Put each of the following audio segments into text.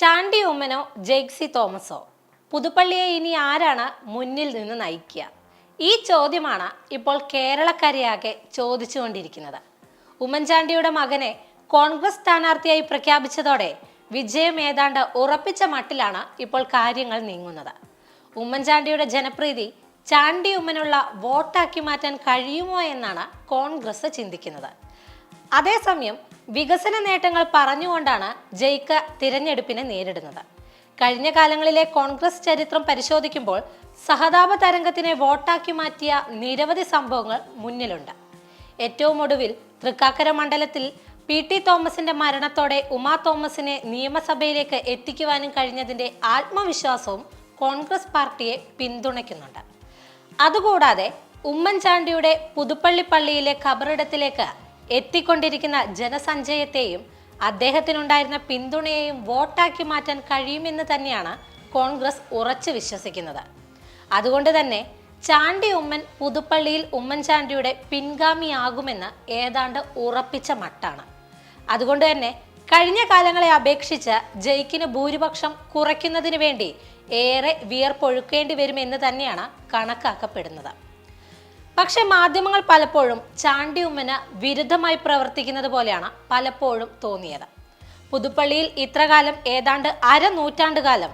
ചാണ്ടി ഉമ്മനോ ജെയ്ക്സി തോമസോ? പുതുപ്പള്ളിയെ ഇനി ആരാണ് മുന്നിൽ നിന്ന് നയിക്കുക? ഈ ചോദ്യമാണ് ഇപ്പോൾ കേരളക്കരയാകെ ചോദിച്ചുകൊണ്ടിരിക്കുന്നത്. ഉമ്മൻചാണ്ടിയുടെ മകനെ കോൺഗ്രസ് സ്ഥാനാർത്ഥിയായി പ്രഖ്യാപിച്ചതോടെ വിജയം ഏതാണ്ട് ഉറപ്പിച്ച മട്ടിലാണ് ഇപ്പോൾ കാര്യങ്ങൾ നീങ്ങുന്നത്. ഉമ്മൻചാണ്ടിയുടെ ജനപ്രീതി ചാണ്ടി ഉമ്മനുള്ള വോട്ടാക്കി മാറ്റാൻ കഴിയുമോ എന്നാണ് കോൺഗ്രസ് ചിന്തിക്കുന്നത്. അതേസമയം വികസന നേട്ടങ്ങൾ പറഞ്ഞുകൊണ്ടാണ് ജയിക്ക തിരഞ്ഞെടുപ്പിനെ നേരിടുന്നത്. കഴിഞ്ഞ കാലങ്ങളിലെ കോൺഗ്രസ് ചരിത്രം പരിശോധിക്കുമ്പോൾ സഹതാപ തരംഗത്തിനെ വോട്ടാക്കി മാറ്റിയ നിരവധി സംഭവങ്ങൾ മുന്നിലുണ്ട്. ഏറ്റവും ഒടുവിൽ തൃക്കാക്കര മണ്ഡലത്തിൽ പി ടി തോമസിന്റെ മരണത്തോടെ ഉമാ തോമസിനെ നിയമസഭയിലേക്ക് എത്തിക്കുവാനും കഴിഞ്ഞതിന്റെ ആത്മവിശ്വാസവും കോൺഗ്രസ് പാർട്ടിയെ പിന്തുണയ്ക്കുന്നുണ്ട്. അതുകൂടാതെ ഉമ്മൻചാണ്ടിയുടെ പുതുപ്പള്ളി പള്ളിയിലെ ഖബറിടത്തിലേക്ക് എത്തിക്കൊണ്ടിരിക്കുന്ന ജനസഞ്ചയത്തെയും അദ്ദേഹത്തിനുണ്ടായിരുന്ന പിന്തുണയെയും വോട്ടാക്കി മാറ്റാൻ കഴിയുമെന്ന് തന്നെയാണ് കോൺഗ്രസ് ഉറച്ചു വിശ്വസിക്കുന്നത്. അതുകൊണ്ട് തന്നെ ചാണ്ടി ഉമ്മൻ പുതുപ്പള്ളിയിൽ ഉമ്മൻചാണ്ടിയുടെ പിൻഗാമിയാകുമെന്ന് ഏതാണ്ട് ഉറപ്പിച്ച മട്ടാണ്. അതുകൊണ്ട് തന്നെ കഴിഞ്ഞ കാലങ്ങളെ അപേക്ഷിച്ച് ജയിക്കിന് ഭൂരിപക്ഷം കുറയ്ക്കുന്നതിന് വേണ്ടി ഏറെ വിയർപ്പൊഴുക്കേണ്ടി വരും എന്ന് തന്നെയാണ് കണക്കാക്കപ്പെടുന്നത്. പക്ഷെ മാധ്യമങ്ങൾ പലപ്പോഴും ചാണ്ടി ഉമ്മന് വിരുദ്ധമായി പ്രവർത്തിക്കുന്നത് പോലെയാണ് പലപ്പോഴും തോന്നിയത്. പുതുപ്പള്ളിയിൽ ഇത്രകാലം ഏതാണ്ട് അര നൂറ്റാണ്ട് കാലം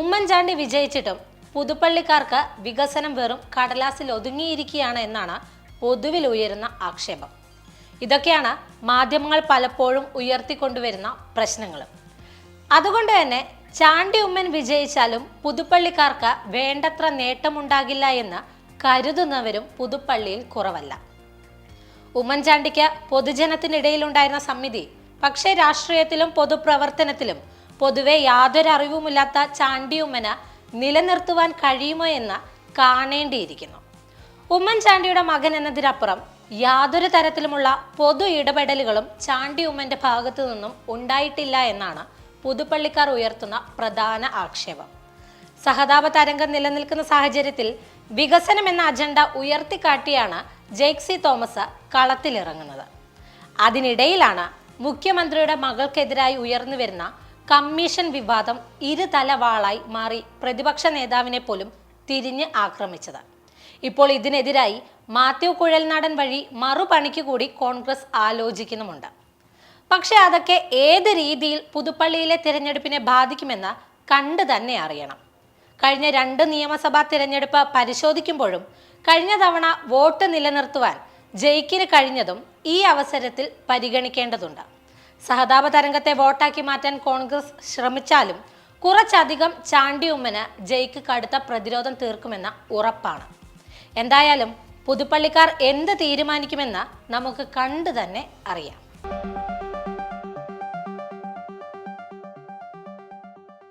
ഉമ്മൻചാണ്ടി വിജയിച്ചിട്ടും പുതുപ്പള്ളിക്കാർക്ക് വികസനം വെറും കടലാസിൽ ഒതുങ്ങിയിരിക്കുകയാണ് എന്നാണ് പൊതുവിൽ ഉയരുന്ന ആക്ഷേപം. ഇതൊക്കെയാണ് മാധ്യമങ്ങൾ പലപ്പോഴും ഉയർത്തിക്കൊണ്ടുവരുന്ന പ്രശ്നങ്ങൾ അതുകൊണ്ട് തന്നെ ചാണ്ടി ഉമ്മൻ വിജയിച്ചാലും പുതുപ്പള്ളിക്കാർക്ക് വേണ്ടത്ര നേട്ടമുണ്ടാകില്ല എന്ന് കരുതുന്നവരും പുതുപ്പള്ളിയിൽ കുറവല്ല. ഉമ്മൻചാണ്ടിക്ക് പൊതുജനത്തിനിടയിലുണ്ടായിരുന്ന സമിതി പക്ഷേ രാഷ്ട്രീയത്തിലും പൊതുപ്രവർത്തനത്തിലും പൊതുവെ യാതൊരു അറിവുമില്ലാത്ത ചാണ്ടിയുമ്മന് നിലനിർത്തുവാൻ കഴിയുമോ എന്ന് കാണേണ്ടിയിരിക്കുന്നു. ഉമ്മൻചാണ്ടിയുടെ മകൻ എന്നതിനപ്പുറം യാതൊരു തരത്തിലുമുള്ള പൊതു ഇടപെടലുകളും ചാണ്ടി ഉമ്മന്റെ ഭാഗത്തു നിന്നും ഉണ്ടായിട്ടില്ല എന്നാണ് പുതുപ്പള്ളിക്കാർ ഉയർത്തുന്ന പ്രധാന ആക്ഷേപം. സഹതാപ തരംഗം നിലനിൽക്കുന്ന സാഹചര്യത്തിൽ വികസനം എന്ന അജണ്ട ഉയർത്തിക്കാട്ടിയാണ് ജെയ്ക്സി തോമസ് കളത്തിലിറങ്ങുന്നത്. അതിനിടയിലാണ് മുഖ്യമന്ത്രിയുടെ മകൾക്കെതിരായി ഉയർന്നു വരുന്ന കമ്മീഷൻ വിവാദം ഇരുതല വാളായി മാറി പ്രതിപക്ഷ നേതാവിനെ പോലും തിരിഞ്ഞ് ആക്രമിച്ചത്. ഇപ്പോൾ ഇതിനെതിരായി മാത്യു കുഴൽനാടൻ വഴി മറുപണിക്ക് കൂടി കോൺഗ്രസ് ആലോചിക്കുന്നുമുണ്ട്. പക്ഷെ അതൊക്കെ ഏത് രീതിയിൽ പുതുപ്പള്ളിയിലെ തിരഞ്ഞെടുപ്പിനെ ബാധിക്കുമെന്ന് കണ്ടു തന്നെ അറിയണം. കഴിഞ്ഞ രണ്ട് നിയമസഭാ തിരഞ്ഞെടുപ്പ് പരിശോധിക്കുമ്പോഴും കഴിഞ്ഞ തവണ വോട്ട് നിലനിർത്തുവാൻ ജയിക്കിന് കഴിഞ്ഞതും ഈ അവസരത്തിൽ പരിഗണിക്കേണ്ടതുണ്ട്. സഹതാപ തരംഗത്തെ വോട്ടാക്കി മാറ്റാൻ കോൺഗ്രസ് ശ്രമിച്ചാലും കുറച്ചധികം ചാണ്ടിയുമ്മന് ജയിക്ക് കടുത്ത പ്രതിരോധം തീർക്കുമെന്ന ഉറപ്പാണ്. എന്തായാലും പുതുപ്പള്ളിക്കാർ എന്ത് തീരുമാനിക്കുമെന്ന് നമുക്ക് കണ്ടു തന്നെ അറിയാം.